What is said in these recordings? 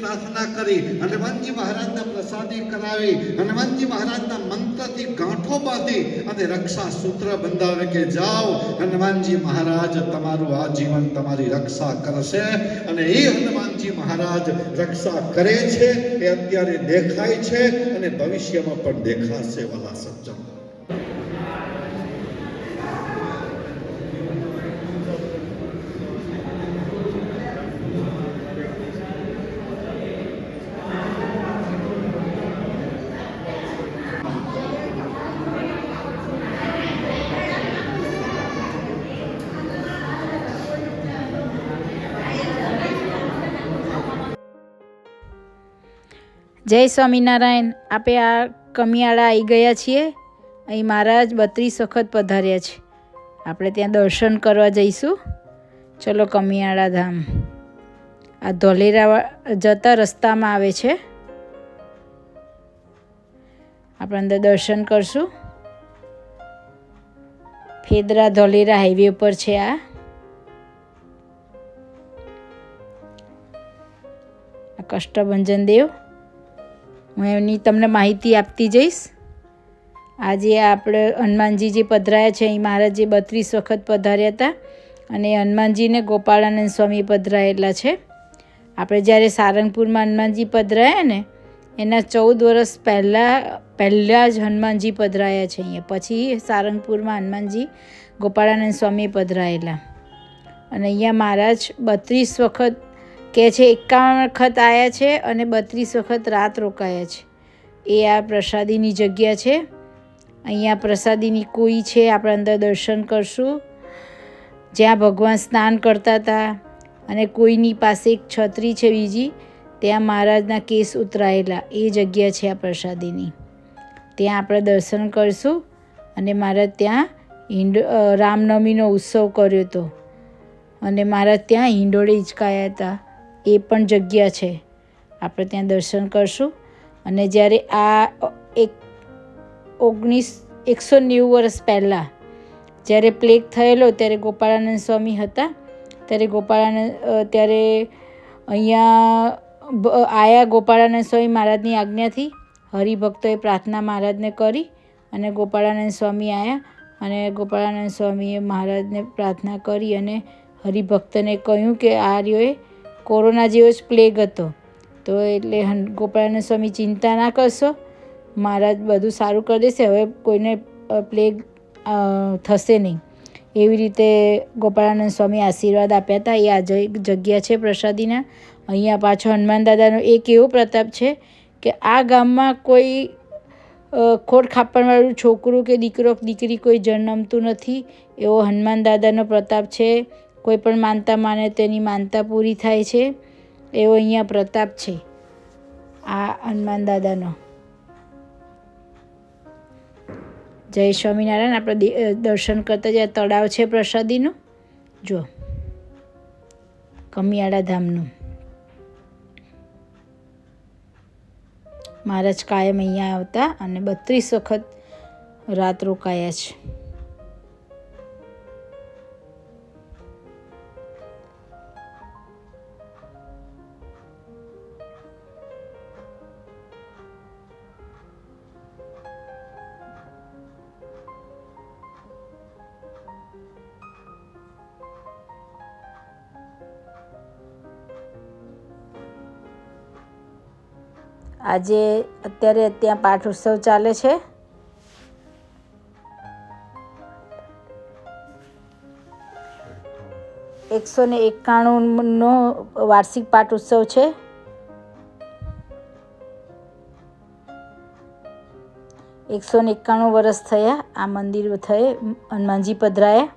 પ્રાર્થના કરી હનુમાનજી મહારાજના પ્રસાદી કરાવી હનુમાનજી મહારાજના મંત્રથી ગાંઠો બાંધી અને રક્ષા સૂત્ર બંધાવે કે જાઓ હનુમાનજી મહારાજ તમારું આ જીવન તમારી રક્ષા કરશે અને એ હનુમાનજી મહારાજ, રક્ષા કરે છે, એ અત્યારે દેખાય છે અને ભવિષ્યમાં પણ દેખાશે વાલા સજ્જન. જય સ્વામિનારાયણ. આપે આ કમિયાળા આવી ગયા છીએ. અહીં મહારાજ બત્રીસ વખત પધાર્યા છે. આપણે ત્યાં દર્શન કરવા જઈશું. ચલો કમિયાળા ધામ. આ ધોલેરા જતા રસ્તામાં આવે છે. આપણે અંદર દર્શન કરશું. ફેદરા ધોલેરા હાઈવે ઉપર છે આ કષ્ટભંજન દેવ. હું એની તમને માહિતી આપતી જઈશ. આજે આપણે હનુમાનજી જે પધરાયા છે, અહીં મહારાજ જે બત્રીસ વખત પધાર્યા હતા અને હનુમાનજીને ગોપાળાનંદ સ્વામી પધરાયેલા છે. આપણે જ્યારે સારંગપુરમાં હનુમાનજી પધરાયા ને, એના ચૌદ વર્ષ પહેલાં પહેલાં જ હનુમાનજી પધરાયા છે અહીંયા. પછી સારંગપુરમાં હનુમાનજી ગોપાળાનંદ સ્વામી પધરાયેલા. અને અહીંયા મહારાજ બત્રીસ વખત કે છે, એકાવન વખત આવ્યા છે અને બત્રીસ વખત રાત રોકાયા છે. એ આ પ્રસાદીની જગ્યા છે. અહીંયા પ્રસાદીની કોઈ છે, આપણે અંદર દર્શન કરશું. જ્યાં ભગવાન સ્નાન કરતા હતા અને કોઈની પાસે એક છત્રી છે બીજી, ત્યાં મહારાજના કેસ ઉતરાયેલા. એ જગ્યા છે આ પ્રસાદીની. ત્યાં આપણે દર્શન કરીશું અને મહારાજ ત્યાં હિંડ રામનવમીનો ઉત્સવ કર્યો હતો. અને મહારાજ ત્યાં હિંડોળે હિંચકાયા હતા. એ પણ જગ્યા છે. આપણે ત્યાં દર્શન કરશું. અને જ્યારે આ એક ઓગણીસ, એકસો નેવું વર્ષ પહેલાં જ્યારે પ્લેગ થયેલો ત્યારે ગોપાળાનંદ સ્વામી હતા. ત્યારે ગોપાળાનંદ ત્યારે અહીંયા આયા ગોપાળાનંદ સ્વામી મહારાજની આજ્ઞાથી. હરિભક્તોએ પ્રાર્થના મહારાજને કરી અને ગોપાળાનંદ સ્વામી આવ્યા અને ગોપાળાનંદ સ્વામીએ મહારાજને પ્રાર્થના કરી અને હરિભક્તને કહ્યું કે આ રહ્યોએ કોરોના જેવો જ પ્લેગ હતો. તો એટલે ગોપાળાનંદ સ્વામી ચિંતા ના કરશો. મહારાજ બધું સારું કરી દેશે. હવે કોઈને પ્લેગ થશે નહીં. એવી રીતે ગોપાળાનંદ સ્વામી આશીર્વાદ આપ્યા હતા. એ આ જ- જગ્યા છે પ્રસાદીના. અહીંયા પાછો હનુમાન દાદાનો એક એવો પ્રતાપ છે કે આ ગામમાં કોઈ ખોટ ખાપણવાળું છોકરું કે દીકરો, દીકરી કોઈ જન્મતું નથી એવો હનુમાન દાદાનો પ્રતાપ છે. કોઈ પણ માનતા માને તેની માનતા પૂરી થાય છે. એવો અહીંયા પ્રતાપ છે. આ હનુમાન દાદાનો. જય સ્વામિનારાયણ. આપણે દર્શન કરતા જ્યાં તળાવ છે પ્રસાદીનું. જો કમિયાળા ધામનું. મહારાજ કાયમ અહીંયા આવતા અને બત્રીસ વખત રાત રોકાયા છે. આજે અત્યારે ત્યાં પાઠ ઉત્સવ ચાલે છે. એકસો ને એકાણુંનો વાર્ષિક પાઠ ઉત્સવ છે. એકસો ને એકાણું વર્ષ થયા, આ મંદિર થયે, હનુમાનજી પધરાયા.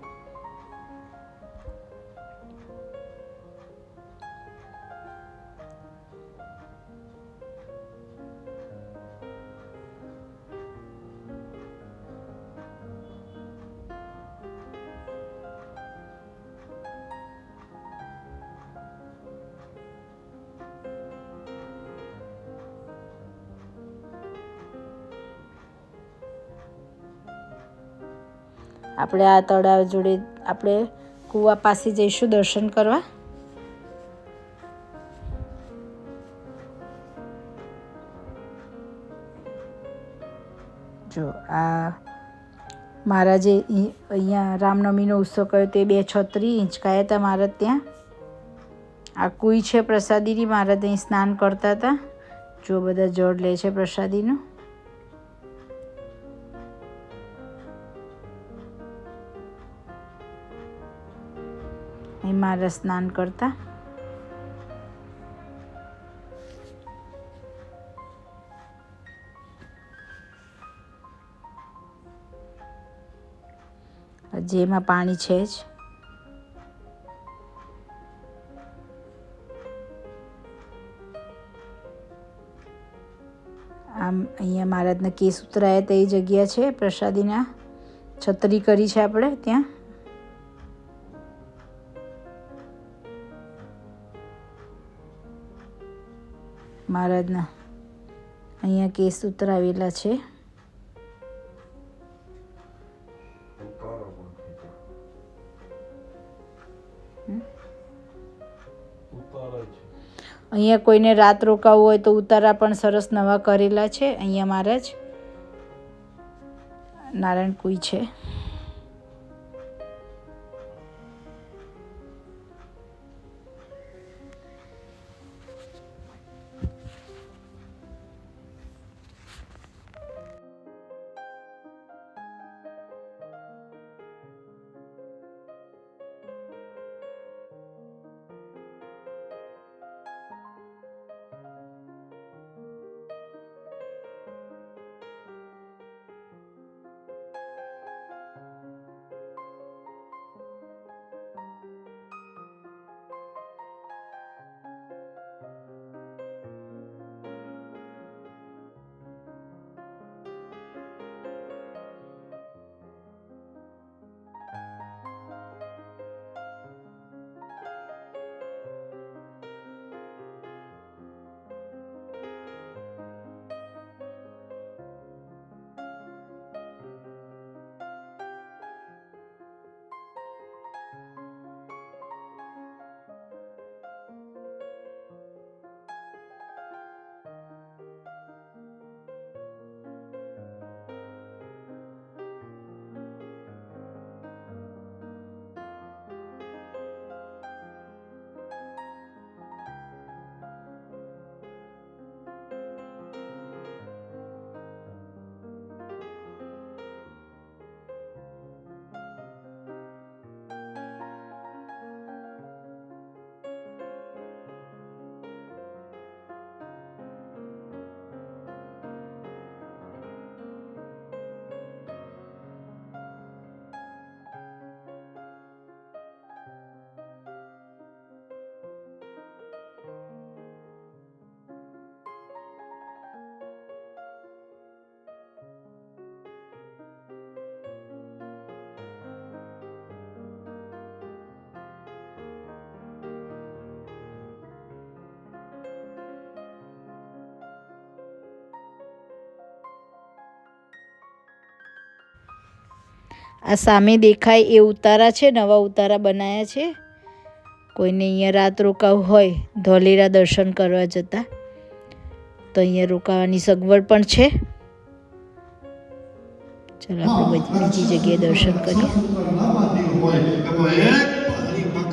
આપણે આ તળાવ જોડે આપણે કૂવા પાસે જઈશું દર્શન કરવા. જો, આ મારા જે અહીંયા રામનવમીનો ઉત્સવ કર્યો તે બે છત્રી ઇંચકાયા હતા મારા ત્યાં. આ કુઈ છે પ્રસાદીની, મારા ત્યાં સ્નાન કરતા હતા. જો બધા જળ લે છે પ્રસાદીનું. અહીં મહારાજ સ્નાન કરતા. જેમાં પાણી છે જ. આમ અહીંયા મહારાજના કેસ ઉતરાયા તે જગ્યા છે પ્રસાદીના. છત્રી કરી છે આપણે ત્યાં. મહારાજના. અહીંયા કેસ ઉતરાવેલા છે. અહીંયા કોઈને રાત રોકાવું હોય તો ઉતારા પણ સરસ નવા કરેલા છે. અહીંયા મહારાજ. નારાયણ કુઈ છે. આ સામે દેખાય એ ઉતારા છે નવા ઉતારા બનાવ્યા છે કોઈને અહીંયા રાત રોકાવું હોય ધોલેરા દર્શન કરવા જતા તો અહીંયા રોકાવાની સગવડ પણ છે ચાલો આપણે બીજી જગ્યાએ દર્શન કરીએ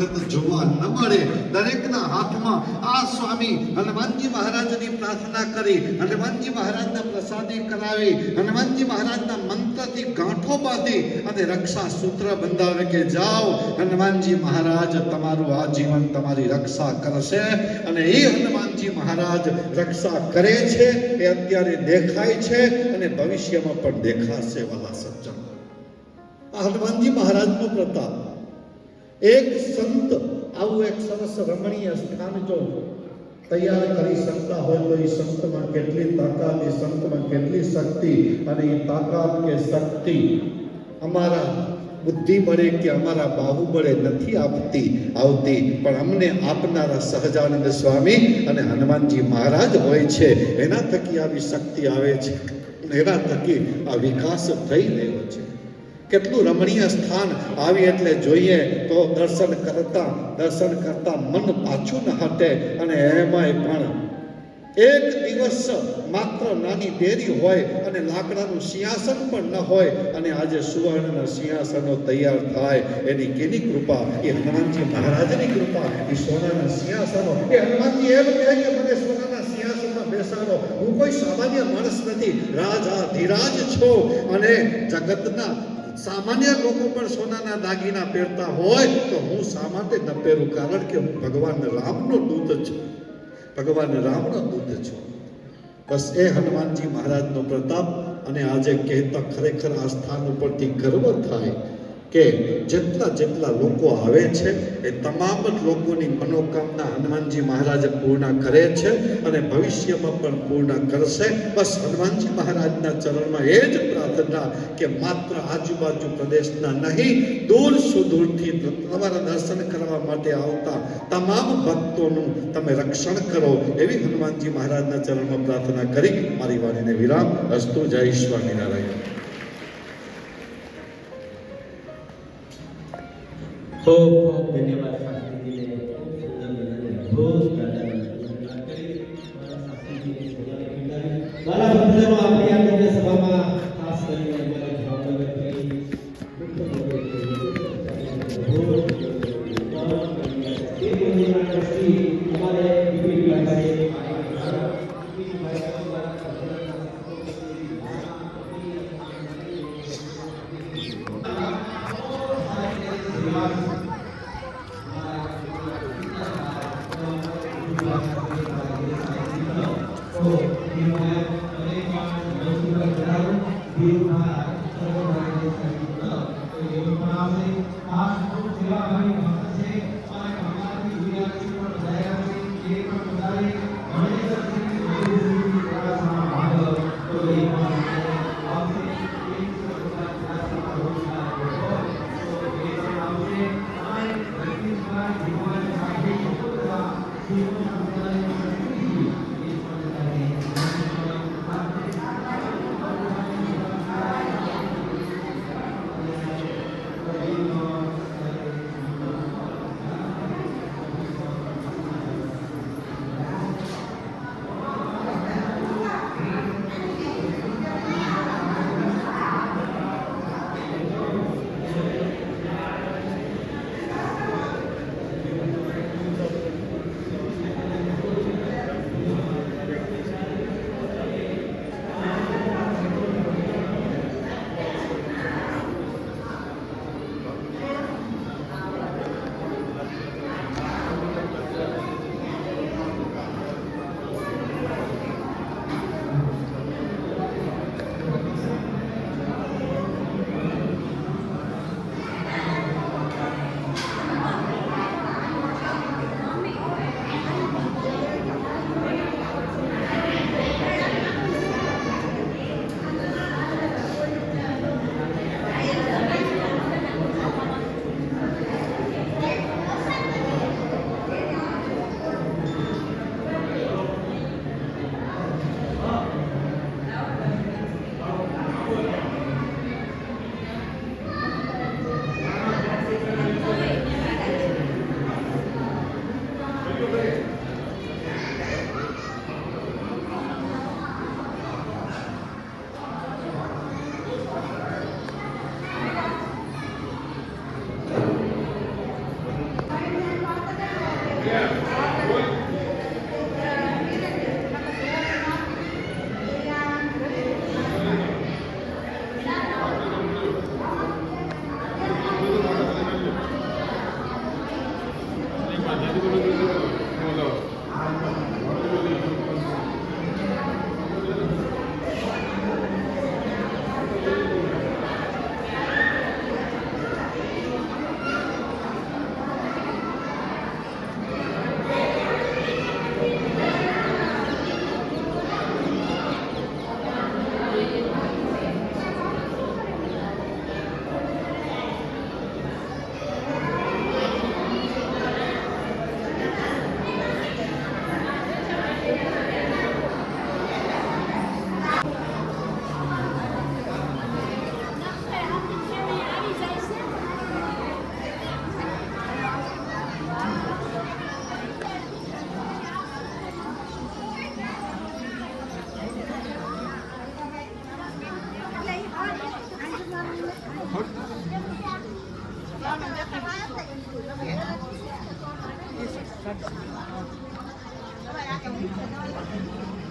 ભગત જોવા ન મળે. દરેકના હાથમાં આ સ્વામી હનુમાનજી મહારાજની પ્રાર્થના કરી, હનુમાનજી મહારાજના પ્રસાદી કરાવી, હનુમાનજી મહારાજના મંત્રથી ગાંઠો બાંધી અને રક્ષા સૂત્ર બંધાવે કે જાઓ, હનુમાનજી મહારાજ, તમારું આ જીવન તમારી રક્ષા કરશે અને એ હનુમાનજી મહારાજ રક્ષા કરે છે, એ અત્યારે દેખાય છે અને ભવિષ્યમાં પણ દેખાશે વાલા સજ્જન. હનુમાનજી મહારાજનો પ્રતાપ એક સંત આવું એક સરસ રમણીય સ્થાન જો તૈયાર કરી શકતા હોય તો એ સંતમાં કેટલી તાકાત, એ સંતમાં કેટલી શક્તિ અને એ તાકાત કે શક્તિ અમારા બુદ્ધિ બળે કે અમારા બાહુબળે નથી આપતી, આવતી. પણ અમને આપનારા સહજાનંદ સ્વામી અને હનુમાનજી મહારાજ હોય છે. એના થકી આવી શક્તિ આવે છે. એના થકી આ વિકાસ થઈ રહ્યો છે. કેટલું રમણીય સ્થાન આવી એટલે જોઈએ તો દર્શન કરતા દર્શન કરતા મન પાછું ન હટે અને એમાંય પણ એક દિવસ માત્ર નાની ડેરી હોય અને લાકડાનું સિંહાસન પણ ન હોય અને આજે સુવર્ણના સિંહાસનો તૈયાર થાય. એની કેની કૃપા? એ હનુમાનજી મહારાજની કૃપા. એ સોનાના સિંહાસનો. એ હનુમાનજી એમ કહે કે મને સોનાના સિંહાસનમાં બેસાડો. હું કોઈ સામાન્ય માણસ નથી. રાજા ધીરાજ છો અને જગતના સામાન્ય લોકો પણ સોનાના દાગીના પહેરતા હોય તો હું શા માટે ન પહેરું કારણ કે હું ભગવાન રામનો દૂત છું. ભગવાન રામનો દૂત છું. બસ એ હનુમાનજી મહારાજનો પ્રતાપ અને આજે કહેતા ખરેખર આ સ્થાન ઉપરથી ગર્વ થાય કે જેટલા જેટલા લોકો આવે છે, એ તમામ જ લોકોની મનોકામના હનુમાનજી મહારાજ પૂર્ણ કરે છે અને ભવિષ્યમાં પણ પૂર્ણ કરશે. બસ હનુમાનજી મહારાજના ચરણમાં એ જ પ્રાર્થના કે માત્ર આજુબાજુ પ્રદેશના નહીં, દૂર સુદૂરથી તમારા દર્શન કરવા માટે આવતા તમામ ભક્તોનું તમે રક્ષણ કરો એવી હનુમાનજી મહારાજના ચરણમાં પ્રાર્થના કરી. મારી વાણીને વિરામ. અસ્તુ જય સ્વામિનારાયણ. ખૂબ ખૂબ ધન્યવાદ શાસ્ત્રીજીને ખૂબ દાદાને ધન્યવાદ કરી શાસ્ત્રીજીની સેવાને બિરદાવી. વાલા ભક્તજનો, આપણી આ દિવ્ય સભામાં દીવમાં અનેક વર્ષ જણાવું દીવમાં સર્વ ભારતીય Thank you.